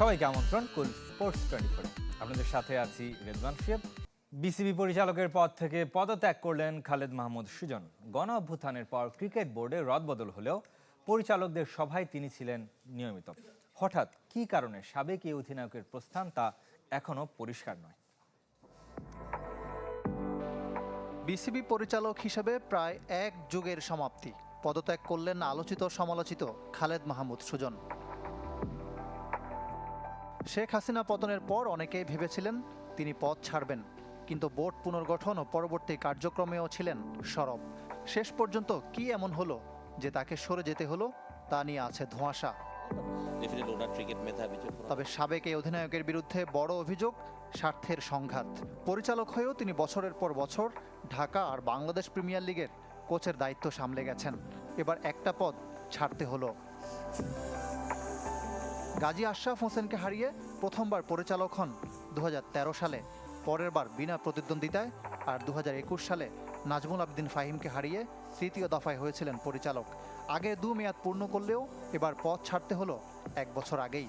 সবাইকে আমন্ত্রণ কুল sports twenty ফোরে আপনাদের সাথে আছি রেদওয়ান শিব। বিসিবি পরিচালকের পদ থেকে পদত্যাগ করলেন খালেদ মাহমুদ সুজন। গণ অভ্যুত্থানের পর ক্রিকেট বোর্ডে রদবদল হলেও পরিচালকদের সভায় তিনি ছিলেন নিয়মিত। হঠাৎ কি কারণে সাবেক এই অধিনায়কের প্রস্থান তা এখনও পরিষ্কার নয়। বিসিবি পরিচালক হিসেবে প্রায় এক যুগের সমাপ্তি। পদত্যাগ করলেন আলোচিত সমালোচিত খালেদ মাহমুদ সুজন। শেখ হাসিনা পতনের পর অনেকেই ভেবেছিলেন তিনি পদ ছাড়বেন কিন্তু বোর্ড পুনর্গঠন ও পরবর্তী কার্যক্রমেও ছিলেন সরব। শেষ পর্যন্ত কি এমন হলো যে তাকে সরে যেতে হলো তা নিয়ে আছে ধোঁয়াশা। তবে সাবেক এই অধিনায়কের বিরুদ্ধে বড় অভিযোগ স্বার্থের সংঘাত। পরিচালক হয়েও তিনি বছরের পর বছর ঢাকা আর বাংলাদেশ প্রিমিয়ার লিগের কোচের দায়িত্ব সামলে গেছেন। এবার একটা পদ ছাড়তে হলো। গাজী আশরাফ হোসেনকে হারিয়ে প্রথমবার পরিচালক হন দু হাজার তেরো সালে পরের বার বিনা প্রতিদ্বন্দ্বিতায় আর দু হাজার একুশ সালে নাজমুল আবদিন ফাহিমকে হারিয়ে তৃতীয় দফায় হয়েছিলেন পরিচালক। আগে দু মেয়াদ পূর্ণ করলেও এবার পথ ছাড়তে হলো এক বছর আগেই।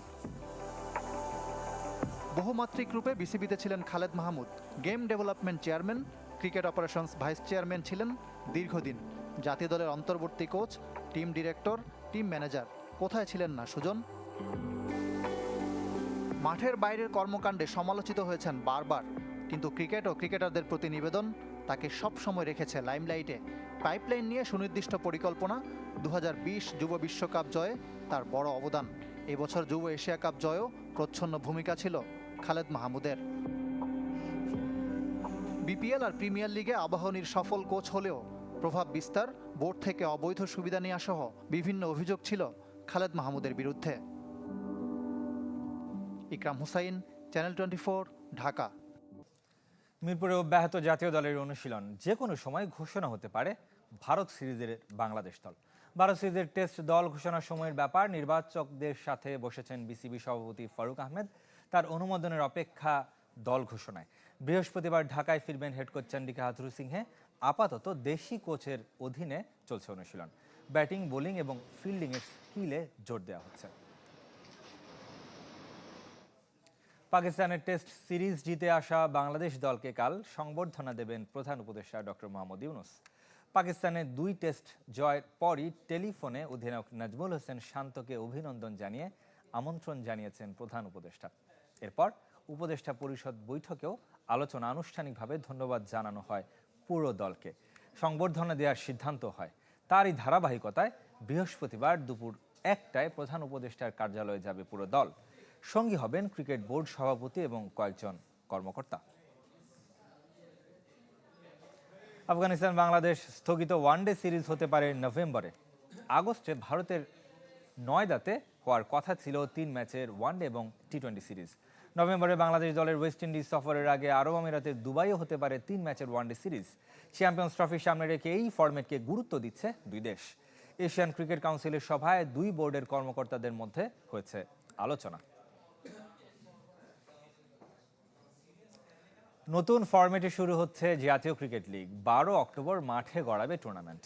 বহুমাত্রিক রূপে বিসিবিতে ছিলেন Khaled Mahmud. Game development chairman, cricket operations vice chairman ছিলেন দীর্ঘদিন। জাতীয় দলের অন্তর্বর্তী coach, team director, team manager. কোথায় ছিলেন না সুজন? মাঠের বাইরের কর্মকাণ্ডে সমালোচিত হয়েছেন বারবার। কিন্তু ক্রিকেট ও ক্রিকেটারদের প্রতি নিবেদন, তাকে সব সময় রেখেছে লাইমলাইটে। পাইপলাইন নিয়ে সুনির্দিষ্ট পরিকল্পনা দু হাজার বিশ যুব বিশ্বকাপ জয়ে তার বড় অবদান। এবছর যুব এশিয়া কাপ জয়েও প্রচ্ছন্ন ভূমিকা ছিল খালেদ মাহমুদের। বিপিএল আর প্রিমিয়ার লিগে আবাহনীর সফল কোচ হলেও প্রভাব বিস্তার, বোর্ড থেকে অবৈধ সুবিধা নেওয়া সহ বিভিন্ন অভিযোগ ছিল খালেদ মাহমুদের বিরুদ্ধে। Ikram Hussain, channel twenty Dhaka. মিরপুরে অব্যাহত জাতীয় দলের অনুশীলন যে কোনো সময় ঘোষণা হতে পারে ভারত সিরিজের বাংলাদেশ দল। ভারত সিরিজের টেস্ট দল ঘোষণার সময়ের ব্যাপার, নির্বাচকদের সাথে বসেছেন বিসিবি সভাপতি ফারুক আহমেদ। তার অনুমোদনের অপেক্ষা দল ঘোষণায়। বৃহস্পতিবার ঢাকায় ফিরবেন head coach Chandika Hathurusingha. আপাতত দেশি কোচের অধীনে চলছে অনুশীলন। ব্যাটিং, বোলিং এবং ফিল্ডিংয়ের স্কিলে জোর দেওয়া হচ্ছে। পাকিস্তানের টেস্ট সিরিজ জিতে আসা বাংলাদেশ দলকে কাল সংবর্ধনা দেবেন প্রধান উপদেষ্টা ডক্টর মোহাম্মদ ইউনুস। পাকিস্তানের দুই টেস্ট জয়ের পরই টেলিফোনে অধিনায়ক নাজমুল হোসেন শান্তকে অভিনন্দন জানিয়ে আমন্ত্রণ জানিয়েছেন প্রধান উপদেষ্টা। এরপর উপদেষ্টা পরিষদ বৈঠকেও আলোচনা আনুষ্ঠানিকভাবে ধন্যবাদ জানানো হয় পুরো দলকে। সংবর্ধনা দেওয়ার সিদ্ধান্ত হয়। তারই ধারাবাহিকতায় বৃহস্পতিবার দুপুর একটায় প্রধান উপদেষ্টার কার্যালয়ে যাবে পুরো দল। সঙ্গী হবেন ক্রিকেট বোর্ড সভাপতি এবং কয়েকজন কর্মকর্তা। আফগানিস্তান, বাংলাদেশ স্থগিত ওয়ানডে সিরিজ হতে পারে নভেম্বরে। আগস্টে ভারতের নয়দাতে হওয়ার কথা ছিল তিন ম্যাচের ওয়ানডে এবং টি টোয়েন্টি সিরিজ। নভেম্বরে বাংলাদেশ দলের ওয়েস্ট ইন্ডিজ সফরের আগে আরব আমিরাতের দুবাইও হতে পারে তিন ম্যাচের ওয়ানডে সিরিজ। চ্যাম্পিয়ন্স ট্রফির সামনে রেখে এই ফরম্যাটকে গুরুত্ব দিচ্ছে দুই দেশ। এশিয়ান ক্রিকেট কাউন্সিলের সভায় দুই বোর্ডের কর্মকর্তাদের মধ্যে হয়েছে আলোচনা। নতুন ফরম্যাটে শুরু হচ্ছে জাতীয় ক্রিকেট লিগ। বারো অক্টোবর মাঠে গড়াবে টুর্নামেন্ট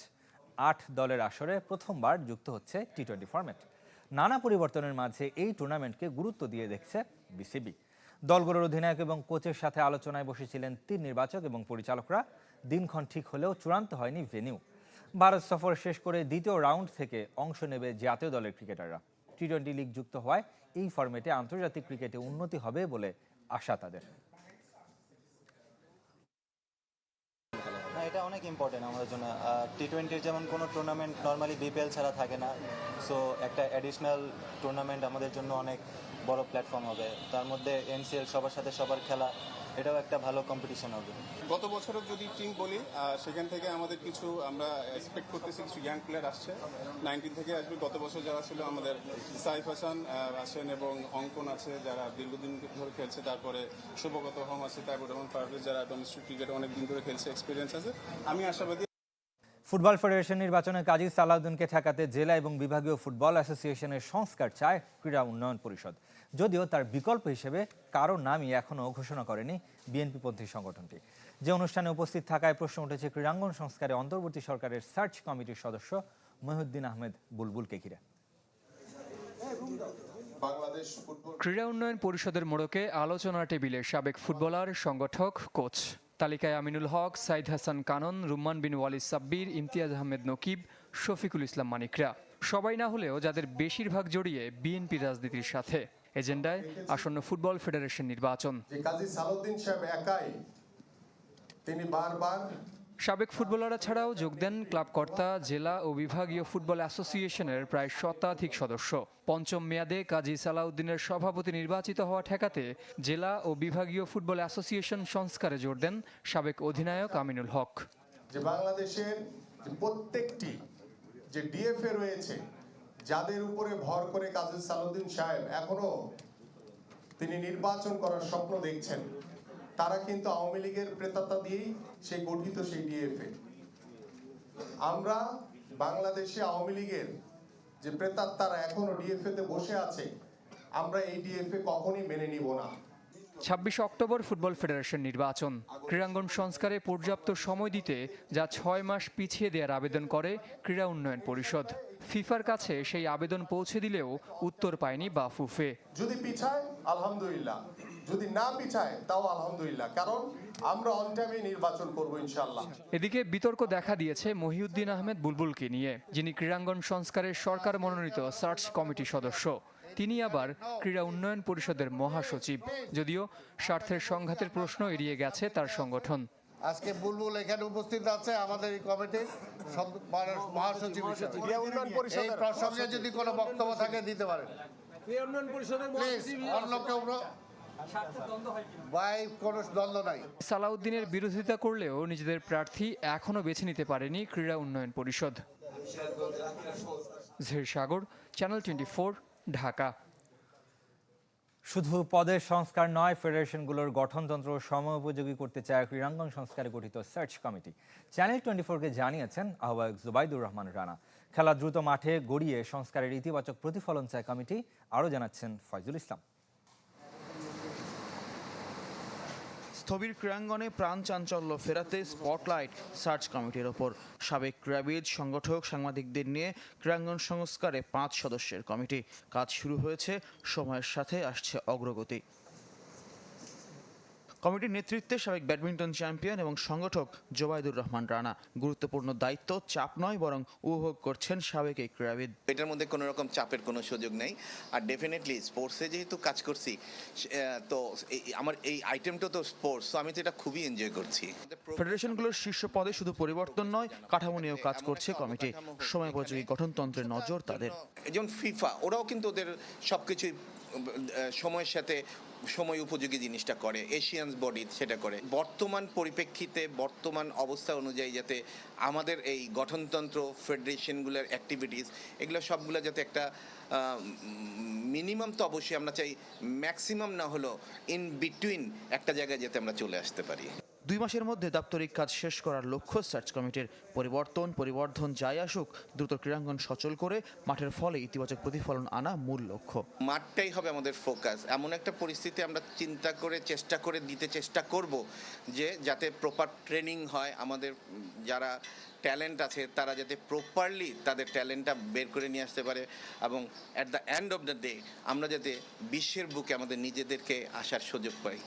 আট দলের আসরে প্রথমবার যুক্ত হচ্ছে টি টোয়েন্টি ফরম্যাট নানা পরিবর্তনের মাঝে এই টুর্নামেন্টকে গুরুত্ব দিয়ে দেখছে বিসিবি দলগুলোর অধিনায়ক এবং কোচের সাথে আলোচনায় বসেছিলেন তিন নির্বাচক এবং পরিচালকরা। দিনক্ষণ ঠিক হলেও চূড়ান্ত হয়নি ভেনিউ ভারত সফর শেষ করে দ্বিতীয় রাউন্ড থেকে অংশ নেবে জাতীয় দলের ক্রিকেটাররা। টি টোয়েন্টি লিগ যুক্ত হওয়ায় এই ফরম্যাটে আন্তর্জাতিক ক্রিকেটে উন্নতি হবে বলে আশা তাদের। না, এটা অনেক ইম্পর্টেন্ট আমাদের জন্য। টি টোয়েন্টির যেমন কোনো টুর্নামেন্ট নর্মালি বিপিএল ছাড়া থাকে না। সো একটা অ্যাডিশনাল টুর্নামেন্ট আমাদের জন্য অনেক বড় প্ল্যাটফর্ম হবে। তার মধ্যে এনসিএল সবার সাথে সবার খেলা, এটাও একটা ভালো কম্পিটিশন হবে। গত বছরের যদি টিম বলি সেখান থেকে আমাদের কিছু আমরা এক্সপেক্ট করতেছি কিছু ইয়াং প্লেয়ার আসছে। নাইনটিন থেকে আসবে। গত বছর যারা ছিল আমাদের সাইফ হাসান আছেন এবং অঙ্কন আছে, যারা দীর্ঘদিন ধরে খেলছে। তারপরে শুভগত হোম আছে, তারপর রহমান পারভেজ, যারা ডোমেস্টিক ক্রিকেটে অনেক দিন ধরে খেলছে এক্সপিরিয়েন্স আছে। আমি আশাবাদী ফুটবল ফেডারেশন নির্বাচনে কাজী সালাউদ্দিনকে ঠেকাতে জেলা এবং বিভাগীয় ফুটবল অ্যাসোসিয়েশনের সংস্কার চায় ক্রীড়া উন্নয়ন পরিষদ। যদিও তার বিকল্প হিসেবে কারও নামই এখনও ঘোষণা করেনি বিএনপিপন্থী সংগঠনটি। যে অনুষ্ঠানে উপস্থিত থাকায় প্রশ্ন উঠেছে ক্রীড়াঙ্গন সংস্কারে অন্তর্বর্তী সরকারের সার্চ কমিটির সদস্য মহিউদ্দিন আহমেদ বুলবুলকে ঘিরে। ক্রীড়া উন্নয়ন পরিষদের মোড়কে আলোচনা টেবিলে সাবেক ফুটবলার সংগঠক কোচ। তালিকায় আমিনুল হক, সাইদ হাসান কানন, রুম্মান বিন ওয়ালিদ সাব্বির, ইমতিয়াজ আহমেদ নকিব, শফিকুল ইসলাম মানিকরা। সবাই না হলেও যাদের বেশিরভাগ জড়িয়ে বিএনপি রাজনীতির সাথে। এজেন্ডায় আসন্ন ফুটবল ফেডারেশন নির্বাচন। কাজী সাহেব একাই, তিনি বারবার সাবেক ফুটবলাররা ছাড়াও যোগ দেন ক্লাব কর্তা জেলা ও বিভাগীয় ফুটবল অ্যাসোসিয়েশনের প্রায় শতাধিক সদস্য। পঞ্চম মেয়াদে কাজী সালাউদ্দিনের সভাপতি নির্বাচিত হওয়া ঠেকাতে জেলা ও বিভাগীয় ফুটবল অ্যাসোসিয়েশন সংস্কারে জোর দেন সাবেক অধিনায়ক আমিনুল হক। যে বাংলাদেশের প্রত্যেকটি যে ডিএফএ রয়েছে, যাদের উপরে ভর করে কাজী সালাউদ্দিন সাহেব এখনও তিনি নির্বাচন করার স্বপ্ন দেখছেন তারা কিন্তু আওয়ামী লীগের প্রেতাত্মা দিয়েই সে গঠিত সেই ডিএফএ আমরা বাংলাদেশে আওয়ামী লীগের যে প্রেতাত্মারা এখনও ডিএফএ তে বসে আছে, আমরা এই ডিএফএ কখনই মেনে নিব না। ছাব্বিশে অক্টোবর ফুটবল ফেডারেশন নির্বাচন। ক্রীড়াঙ্গন সংস্কারে পর্যাপ্ত সময় দিতে যা ছয় মাস পিছিয়ে দেওয়ার আবেদন করে ক্রীড়া উন্নয়ন পরিষদ। ফিফার কাছে সেই আবেদন পৌঁছে দিলেও উত্তর পায়নি বাফুফে। যদি পিছায় আলহামদুলিল্লাহ। যদি না পিছায় তাও আলহামদুলিল্লাহ। কারণ আমরা অন টাইমে নির্বাচন করব ইনশাল্লাহ এদিকে বিতর্ক দেখা দিয়েছে মহিউদ্দিন আহমেদ বুলবুলকে নিয়ে যিনি ক্রীড়াঙ্গন সংস্কারের সরকার মনোনীত সার্চ কমিটি সদস্য। তিনি আবার ক্রীড়া উন্নয়ন পরিষদের মহাসচিব। যদিও স্বার্থের সংঘাতের প্রশ্ন এড়িয়ে গেছে তার সংগঠন। আজকে বুলবুল এখানে উপস্থিত আছে আমাদের এই কমিটির মহাসচিব এই প্রসঙ্গে যদি কোনো বক্তব্য থাকে দিতে পারেন। অন্য কেউ ন- ভাই কোনো সালাউদ্দিনের বিরোধিতা করলেও নিজেদের প্রার্থী এখনও বেছে নিতে পারেনি ক্রীড়া উন্নয়ন পরিষদ। ঝের সাগর চ্যানেল টোয়েন্টি ঢাকা। শুধু পদের সংস্কার নয়, ফেডারেশনগুলোর গঠনতন্ত্র সময়োপযোগী করতে চায় ক্রীড়াঙ্গন সংস্কারে গঠিত সার্চ কমিটি। চ্যানেল টোয়েন্টি ফোরকে জানিয়েছেন আহ্বায়ক জুবাইদুর রহমান রানা। খেলা দ্রুত মাঠে গড়িয়ে সংস্কারের ইতিবাচক প্রতিফলন চায় কমিটি, আরও জানাচ্ছেন ফয়জুল ইসলাম। স্থবির ক্রীড়াঙ্গনে প্রাণ চাঞ্চল্য ফেরাতে স্পটলাইট সার্চ কমিটির ওপর। সাবেক ক্রীড়াবিদ, সংগঠক, সাংবাদিকদের নিয়ে ক্রীড়াঙ্গন সংস্কারে পাঁচ সদস্যের কমিটি। কাজ শুরু হয়েছে, সময়ের সাথে আসছে অগ্রগতি। কমিটির নেতৃত্বে সাবেক ব্যাডমিন্টন চ্যাম্পিয়ন এবং সংগঠক জোবাইদুর রহমান রানা। গুরুত্বপূর্ণ দায়িত্ব চাপ নয় বরং উপভোগ করছেন সাবেক এই ক্রীড়াবিদ। এটার মধ্যে কোনো রকম চাপের কোনো সুযোগ নেই। আর ডেফিনেটলি স্পোর্টসে যেহেতু কাজ করছি তো আমার এই আইটেমটা তো স্পোর্টস তো আমি তো এটা খুবই এনজয় করছি। ফেডারেশনগুলোর শীর্ষ পদে শুধু পরিবর্তন নয় কাঠামো নিয়েও কাজ করছে কমিটি। সময়োপযোগী গঠনতন্ত্রের নজর তাদের। যেমন ফিফা ওরাও কিন্তু ওদের সব কিছুই সময়ের সাথে সময় উপযোগী জিনিসটা করে এশিয়ানস বডি সেটা করে। বর্তমান পরিপ্রেক্ষিতে, বর্তমান অবস্থা অনুযায়ী যাতে আমাদের এই গঠনতন্ত্র ফেডারেশনগুলোর অ্যাক্টিভিটিস এগুলো সবগুলো যাতে একটা মিনিমাম তো অবশ্যই আমরা চাই ম্যাক্সিমাম না হলো ইন বিটুইন একটা জায়গায় যাতে আমরা চলে আসতে পারি। দুই মাসের মধ্যে দাপ্তরিক কাজ শেষ করার লক্ষ্য সার্চ কমিটির পরিবর্তন, পরিবর্ধন যাই আসুক, দ্রুত ক্রীড়াঙ্গন সচল করে মাঠের ফলে ইতিবাচক প্রতিফলন আনা মূল লক্ষ্য। মাঠটাই হবে আমাদের ফোকাস। এমন একটা পরিস্থিতি আমরা চিন্তা করে, চেষ্টা করে, দিতে চেষ্টা করব যে যাতে প্রপার ট্রেনিং হয় আমাদের যারা ট্যালেন্ট আছে তারা যাতে প্রপারলি তাদের ট্যালেন্টটা বের করে নিয়ে আসতে পারে এবং at the end of the day আমরা যাতে বিশ্বের বুকে আমাদের নিজেদেরকে আসার সুযোগ পাই।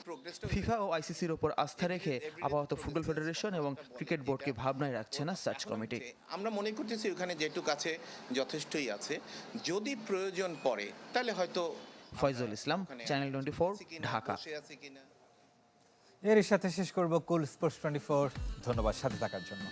ফিফা ও আইসিসির ওপর আস্থা রেখে আপাতত ফুটবল ফেডারেশন এবং ক্রিকেট বোর্ডকে ভাবনায় রাখছে না সার্চ কমিটি। আমরা মনে করতেছি ওখানে যেটুক আছে যথেষ্টই আছে। যদি প্রয়োজন পড়ে তাহলে হয়তো Foyzul Islam channel twenty four Dhaka. এর সাথে শেষ করব কুল স্পোর্টস টোয়েন্টি ফোর ধন্যবাদ সাথে থাকার জন্য।